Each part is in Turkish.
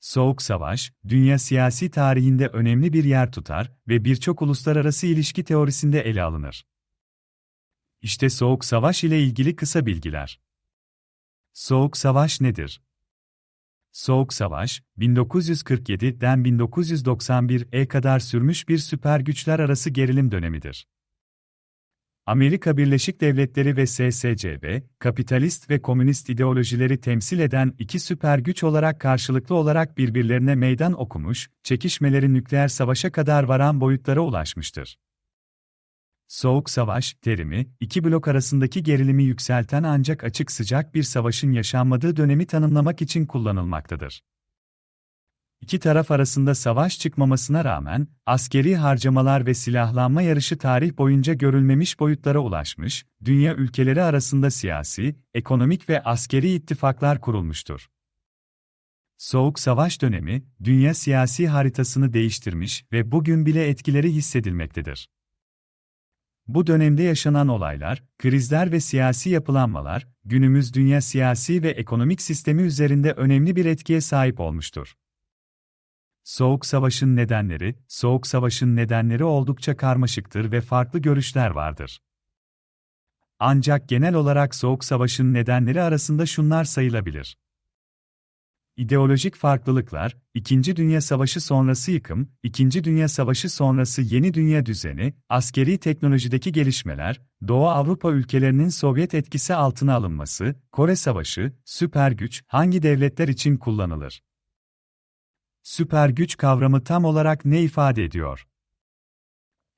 Soğuk Savaş, dünya siyasi tarihinde önemli bir yer tutar ve birçok uluslararası ilişki teorisinde ele alınır. İşte Soğuk Savaş ile ilgili kısa bilgiler. Soğuk Savaş nedir? Soğuk Savaş, 1947'den 1991'e kadar sürmüş bir süper güçler arası gerilim dönemidir. Amerika Birleşik Devletleri ve SSCB, kapitalist ve komünist ideolojileri temsil eden iki süper güç olarak karşılıklı olarak birbirlerine meydan okumuş, çekişmeleri nükleer savaşa kadar varan boyutlara ulaşmıştır. Soğuk Savaş terimi, iki blok arasındaki gerilimi yükselten ancak açık sıcak bir savaşın yaşanmadığı dönemi tanımlamak için kullanılmaktadır. İki taraf arasında savaş çıkmamasına rağmen, askeri harcamalar ve silahlanma yarışı tarih boyunca görülmemiş boyutlara ulaşmış, dünya ülkeleri arasında siyasi, ekonomik ve askeri ittifaklar kurulmuştur. Soğuk Savaş dönemi, dünya siyasi haritasını değiştirmiş ve bugün bile etkileri hissedilmektedir. Bu dönemde yaşanan olaylar, krizler ve siyasi yapılanmalar, günümüz dünya siyasi ve ekonomik sistemi üzerinde önemli bir etkiye sahip olmuştur. Soğuk Savaş'ın nedenleri, Soğuk Savaş'ın nedenleri oldukça karmaşıktır ve farklı görüşler vardır. Ancak genel olarak Soğuk Savaş'ın nedenleri arasında şunlar sayılabilir. İdeolojik farklılıklar, İkinci Dünya Savaşı sonrası yıkım, İkinci Dünya Savaşı sonrası yeni dünya düzeni, askeri teknolojideki gelişmeler, Doğu Avrupa ülkelerinin Sovyet etkisi altına alınması, Kore Savaşı, süper güç hangi devletler için kullanılır? Süper güç kavramı tam olarak ne ifade ediyor?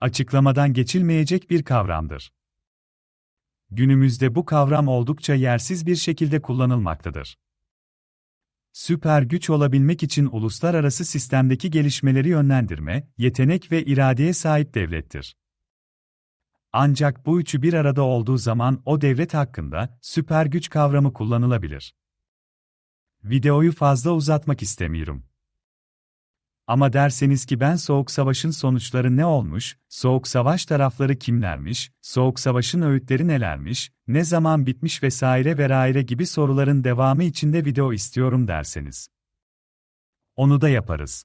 Açıklamadan geçilmeyecek bir kavramdır. Günümüzde bu kavram oldukça yersiz bir şekilde kullanılmaktadır. Süper güç olabilmek için uluslararası sistemdeki gelişmeleri yönlendirme, yetenek ve iradeye sahip devlettir. Ancak bu üçü bir arada olduğu zaman o devlet hakkında süper güç kavramı kullanılabilir. Videoyu fazla uzatmak istemiyorum. Ama derseniz ki ben Soğuk Savaş'ın sonuçları ne olmuş, Soğuk Savaş tarafları kimlermiş, Soğuk Savaş'ın öğütleri nelermiş, ne zaman bitmiş vesaire vesaire gibi soruların devamı içinde video istiyorum derseniz. Onu da yaparız.